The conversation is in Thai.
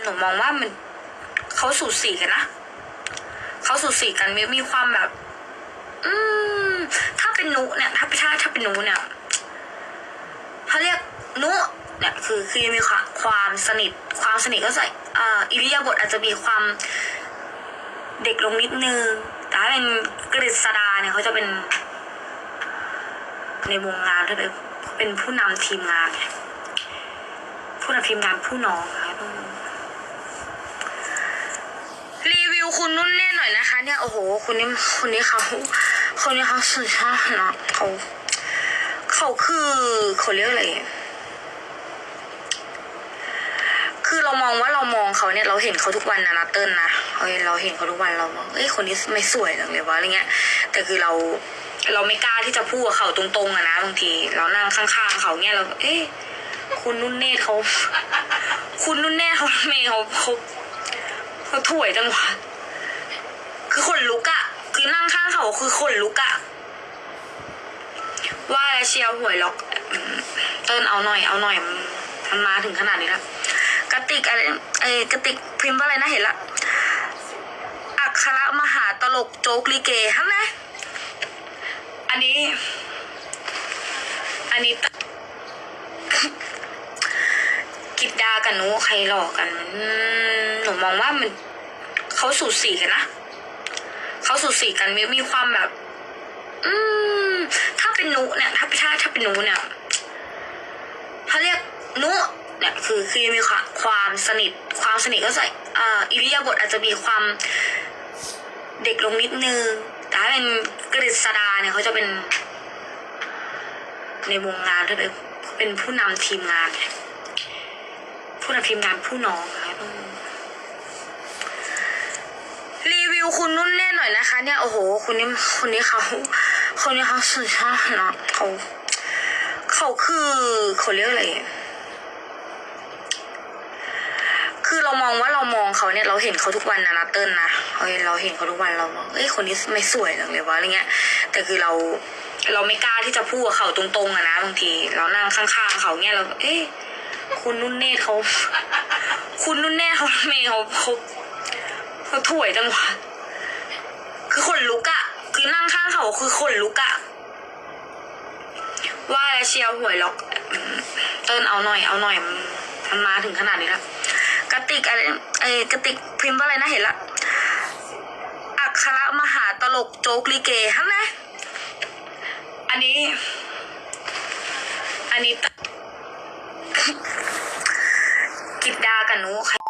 หนูมองว่ามันเขาสูสีกันนะเขาสูสีกันมีมีความแบบ อืม ถ้าเป็นนุเนี่ย ถ้าถ้าถ้าเป็นนุเนี่ยเขาเรียกนุเนี่ยคือคือมีความความสนิท ความสนิทก็ใส่อ่าอิริยาบถอาจจะมีความเด็กลงนิดนึงแต่ถ้าเป็นกฤษดาเนี่ยเขาจะเป็น ในวงงานถ้าเป็นเป็นผู้นำทีมงาน ผู้นำทีมงานผู้น้องนะต้องรี วคุณนุ่นเน่หน่อยนะคะ เนี่ยโอ้โหคนนี้คนนี้เขาคนนี้เขาสุดยอดเนาะเขาเขาคือเขาเรียกอะไรคือเรามองว่าเรามองเขาเนี่ยเราเห็นเขาทุกวันนะนะเติ้ลนะเฮ้ยเราเห็นเขาทุกวันเราเอ้ยคนนี้ไม่สวยจังเลยวะอะไรเงี้ย แต่คือเราเราไม่กล้าที่จะพูดกับเขาตรงๆอะนะบางที เรานั่งข้างๆเขาเนี่ยเราเอ๊ะคุณนุ่นเนตเขา คุณนุ่นเนตเขาเมย์เขาเขาเขาถวยจังวะคือขน ลุกอะคือนั่งข้างเขาคือขนลุกอะว่าแล้วเชียร์หวยล็อกเติ้ลเอาหน่อยเอาหน่อยมันมาถึงขนาดนี้แล้วกระติกอะไรเอ้กระติกพิมพ์ว่าอะไรนะเห็นละอักขระมหาตลกโจ๊กลิเกฮะไหมอันนี้ อันนี้กิดดากับหนูใครหลอกกันหนูมองว่ามันเขาสูสีกันนะ เขาสูสีกันมีมีความแบบ อืม ถ้าเป็นหนูเนี่ย ถ้าถ้าถ้าเป็นหนูเนี่ยเขาเรียกหนุเนี่ยคือคือมีความความสนิท ความสนิทก็ใส่อ่าอิริยาบถอาจจะมีความเด็กลงนิดนึง แต่ถ้าเป็นกฤษดาเนี่ยเขาจะเป็น ในวงงานถ้าเป็นเป็นผู้นำทีมงาน ผู้นำทีมงานผู้น้องนะคะต้องรี วคุณนุ่นเน่หน่อยนะคะ เนี่ยโอ้โหคนนี้คนนี้เขาคนนี้เขาสุดยอดเนาะเขาเขาคือเขาเรียกอะไรคือเรามองว่าเรามองเขาเนี่ยเราเห็นเขาทุกวันนะนะเติ้ลนะเฮ้ยเราเห็นเขาทุกวันเราเอ้ยคนนี้ไม่สวยจังเลยวะอะไรเงี้ย แต่คือเราเราไม่กล้าที่จะพูดกับเขาตรงๆอะนะบางที เรานั่งข้างๆเขาเนี่ยเรา เอ๊ะคุณนุ่นเนตเขา คุณนุ่นเนตเขาเมย์เขาเขาเขาถวยจังวะ คือขนลุกอะคือนั่งข้างเขาคือขนลุกอะว่าแล้วเชียร์หวยล็อกเติ้ลเอาหน่อยเอาหน่อยมันมาถึงขนาดนี้แล้วกระติกอะไรเอ้กระติกพิมพ์ว่าอะไรนะเห็นละอักขระมหาตลกโจ๊กลิเกฮะไหมอันนี้ อันนี้กิดดากับหนูใคร